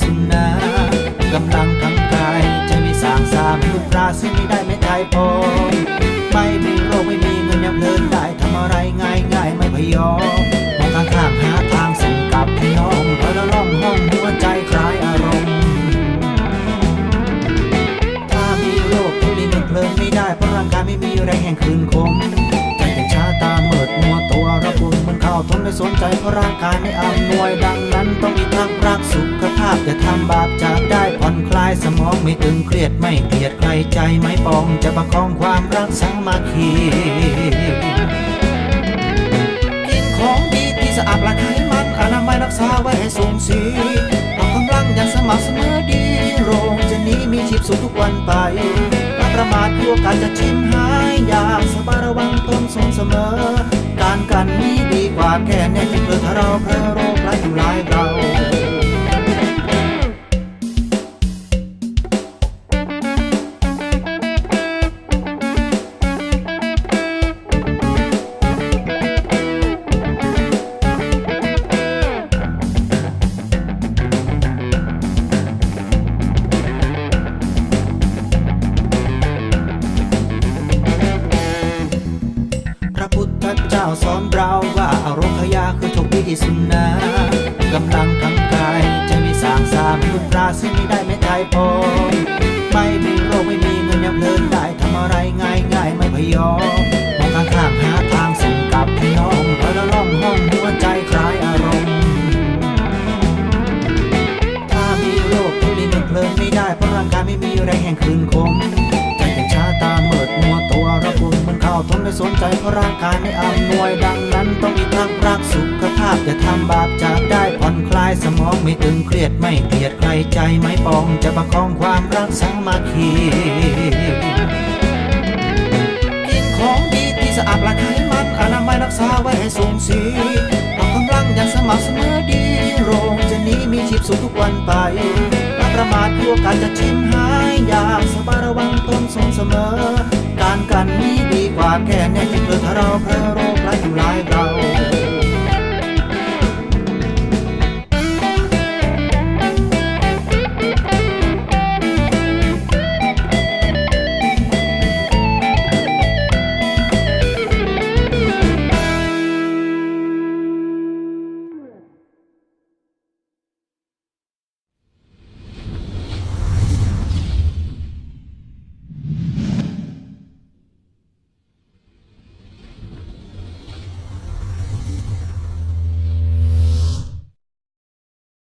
สุนะกำลังทั้งกายใจไม่สางสามนุษย์ราซึ่งไม่ได้ไม่ตายพอไม่มีโรคไม่มีเงินยังเพลินได้ทำอะไรง่ายง่ายไม่พยอมมองข้างข้างหาทางส่งกลับให้น้องคอยละล่องห้องหัวใจคลายอารมณ์ ถ้ามีโรคทุลีเงินเพลินไม่ได้เพราะร่างกายไม่มีแรงแห่งคืนคมใจจะช้าตาเมิดมัวตัวระบุมันเข้าทนไม่สนใจเพราะร่างกายไม่อำนวยดังนั้นต้องมีทางรักสุขาพอย่าทำบาปจากได้ผ่อนคลายสมองไม่ตึงเครียดไม่เกลียดใครใจไม่ปองจะประคองความรักสามัคคีกินของดีที่สะอาดละไขมันอนามัยรักษาไว้ให้สูงสีออกกำลังอย่างสม่ำเสมอดีโรงจะนี้มีชีพสุขทุกวันไปและประมาทกลัวการจะชิมหายอยากสบายระวังตนทรงเสมอ การกันนี้ดีกว่าแค่แน่ที่เพื่อถ้าเราเพลอโรคร้ายทำลายเร สอนเราว่าอารมณ์ขยาคือโชคดีที่สุดนะกำลังทั้งกายใจไม่สางสามนุษย์ราซึ่งไม่ได้ไม่ตายพอไม่มีโรคไม่มีเงินยังเพลินได้ทำอะไรง่ายง่ายไม่พยอมมองข้างข้างๆหาทางส่งกลับให้น้องคอยละล่องห้องหัวใจคลายอารมณ์ถ้ามีโรคทุลีเงินเพลินไม่ได้เพราะร่างกายไม่มีแรงแห่งคืนคม ไม่สนใจเพราะร่างกายไม่อำนวยดังนั้นต้องมีทางรักสุขภาพอย่าทำบาปจากได้ผ่อนคลายสมองไม่ตึงเครียดไม่เกลียดใครใจไม่ปองจะประคองความรักสามัคคีกินของดีที่สะอาดละไขมันอนามัยรักษาไว้ให้สูงสีออกกำลังอย่างสม่ำเสมอดีโรงจะนี้มีชีพสุขทุกวันไปประมาทกลัวการจะชิมหาย อยากสบายระวังตนทรงเสมอ การกันนี้ดีกว่าแค่แน่ที่เพื่อถ้าเราเพลอ